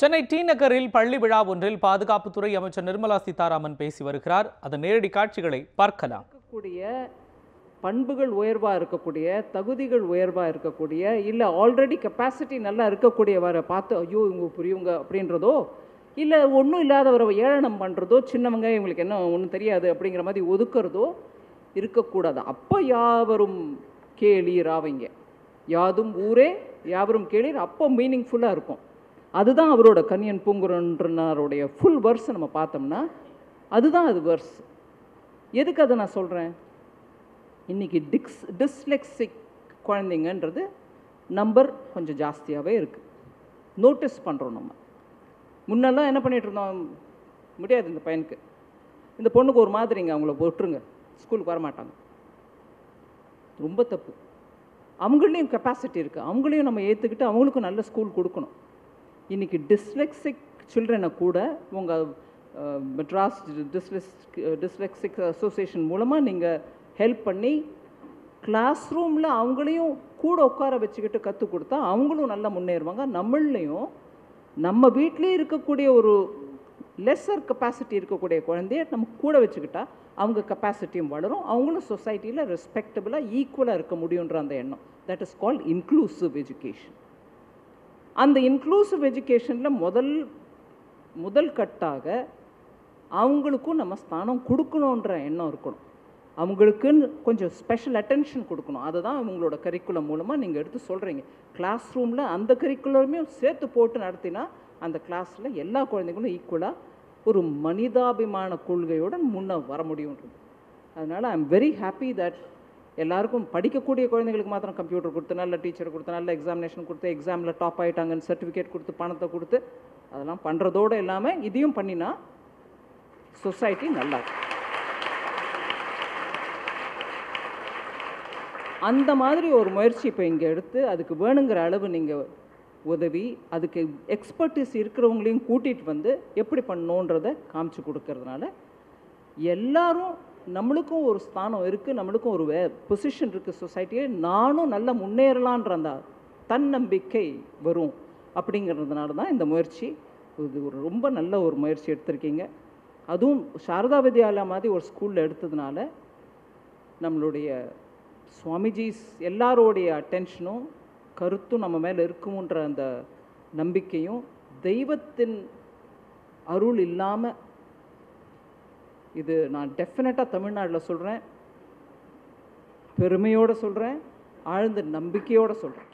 Chennai D நகரில் பள்ளி விழா ஒன்றில் பாதுகாப்புத்துறை அமைச்சர் நிர்மலா சீதாராமன் பேசி வருகிறார். அதன் நேரடி காட்சிகளை பார்க்கலாம். கூடிய பண்புகள் உயர்வாக இருக்கக்கூடிய தகுதிகள் உயர்வாக இருக்கக்கூடிய இல்லை ஆல்ரெடி கெப்பாசிட்டி நல்லா இருக்கக்கூடியவரை பார்த்து ஐயோ இவங்க புரியுங்க அப்படின்றதோ இல்லை ஒன்றும் இல்லாதவரை ஏளனம் பண்ணுறதோ சின்னவங்க இவங்களுக்கு என்ன ஒன்றும் தெரியாது அப்படிங்கிற மாதிரி ஒதுக்கிறதோ இருக்கக்கூடாது. அப்போ யாவரும் கேளீர் ஆவீங்க யாதும் ஊரே யாவரும் கேளீர் அப்போ மீனிங்ஃபுல்லாக இருக்கும். அதுதான் அவரோட கன்யன் பூங்குரன்றனாருடைய ஃபுல் வேர்ஸ் நம்ம பார்த்தோம்னா அதுதான் அது வேர்ஸ் எதுக்கு அதை நான் சொல்கிறேன் இன்றைக்கி டிக்ஸ் டிஸ்லெக்ஸிக் குழந்தைங்கன்றது நம்பர் கொஞ்சம் ஜாஸ்தியாகவே இருக்குது நோட்டீஸ் பண்ணுறோம் நம்ம. முன்னெல்லாம் என்ன பண்ணிகிட்டு இருந்தோம்? முடியாது இந்த பையனுக்கு. இந்த பொண்ணுக்கு ஒரு மாதிரிங்க அவங்கள போட்டுருங்க ஸ்கூலுக்கு வரமாட்டாங்க ரொம்ப தப்பு. அவங்களையும் கெப்பாசிட்டி இருக்குது அவங்களையும் நம்ம ஏற்றுக்கிட்டு அவங்களுக்கும் நல்ல ஸ்கூல் கொடுக்கணும். இன்றைக்கி டிஸ்லெக்சிக் சில்ட்ரனை கூட உங்கள் மெட்ராஸ் டிஸ்லெக்ஸ் டிஸ்லெக்சிக் அசோசியேஷன் மூலமாக நீங்கள் ஹெல்ப் பண்ணி கிளாஸ் ரூமில் அவங்களையும் கூட உட்கார வச்சுக்கிட்டு கற்றுக் கொடுத்தா அவங்களும் நல்லா முன்னேறுவாங்க. நம்மளையும் நம்ம வீட்லேயே இருக்கக்கூடிய ஒரு லெஸ்ஸர் கெப்பாசிட்டி இருக்கக்கூடிய குழந்தைய நம்ம கூட வச்சுக்கிட்டா அவங்க கெப்பாசிட்டியும் வளரும். அவங்களும் சொசைட்டியில் ரெஸ்பெக்டபுளாக ஈக்குவலாக இருக்க முடியுன்ற அந்த எண்ணம். That is called inclusive education அந்த இன்க்ளூசிவ் எஜுகேஷனில் முதல் முதல் கட்டாக அவங்களுக்கும் நம்ம ஸ்தானம் கொடுக்கணுன்ற எண்ணம் இருக்கணும். அவங்களுக்குன்னு கொஞ்சம் ஸ்பெஷல் அட்டென்ஷன் கொடுக்கணும். அதை தான் அவங்களோட கரிக்குலம் மூலமாக நீங்கள் எடுத்து சொல்கிறீங்க கிளாஸ் ரூமில் அந்த கரிக்குலருமே சேர்த்து போட்டு நடத்தினா அந்த கிளாஸில் எல்லா குழந்தைங்களும் ஈக்குவலாக ஒரு மனிதாபிமான கொள்கையுடன் முன்னே வர முடியுன்றது. அதனால் I am very happy that எல்லாருக்கும் படிக்கக்கூடிய குழந்தைங்களுக்கு மாத்திரம் கம்ப்யூட்டர் கொடுத்து நல்ல டீச்சர் கொடுத்து நல்ல எக்ஸாமினேஷன் கொடுத்து எக்ஸாமில் டாப் ஆகிட்டாங்கன்னு சர்டிஃபிகேட் கொடுத்து பணத்தை கொடுத்து அதெல்லாம் பண்ணுறதோடு இல்லாமல் இதையும் பண்ணினா சொசைட்டி நல்லா இருக்கும் அந்த மாதிரி ஒரு முயற்சி இப்போ இங்கே எடுத்து அதுக்கு வேணுங்கிற அளவு நீங்கள் உதவி அதுக்கு எக்ஸ்பர்டிஸ் இருக்கிறவங்களையும் கூட்டிகிட்டு வந்து எப்படி பண்ணணுன்றதை காமிச்சு கொடுக்கறதுனால எல்லாரும் நம்மளுக்கும் ஒரு ஸ்தானம் இருக்குது நம்மளுக்கும் ஒரு வே பொசிஷன் இருக்குது சொசைட்டியே நானும் நல்லா முன்னேறலான்ற அந்த தன்னம்பிக்கை வரும் அப்படிங்கிறதுனால தான் இந்த முயற்சி. இது ஒரு ரொம்ப நல்ல ஒரு முயற்சி எடுத்திருக்கீங்க. அதுவும் சாரதா வித்யாலயா மாதிரி ஒரு ஸ்கூலில் எடுத்ததுனால நம்மளுடைய சுவாமிஜிஸ் எல்லாரோடைய அட்டென்ஷனும் கருத்தும் நம்ம மேலே இருக்கும்ன்ற அந்த நம்பிக்கையும் தெய்வத்தின் அருள் இல்லாமல் இது நான் டெஃபினட்டாக தமிழ்நாட்டில் சொல்கிறேன் பெருமையோடு சொல்கிறேன் ஆழ்ந்த நம்பிக்கையோடு சொல்கிறேன்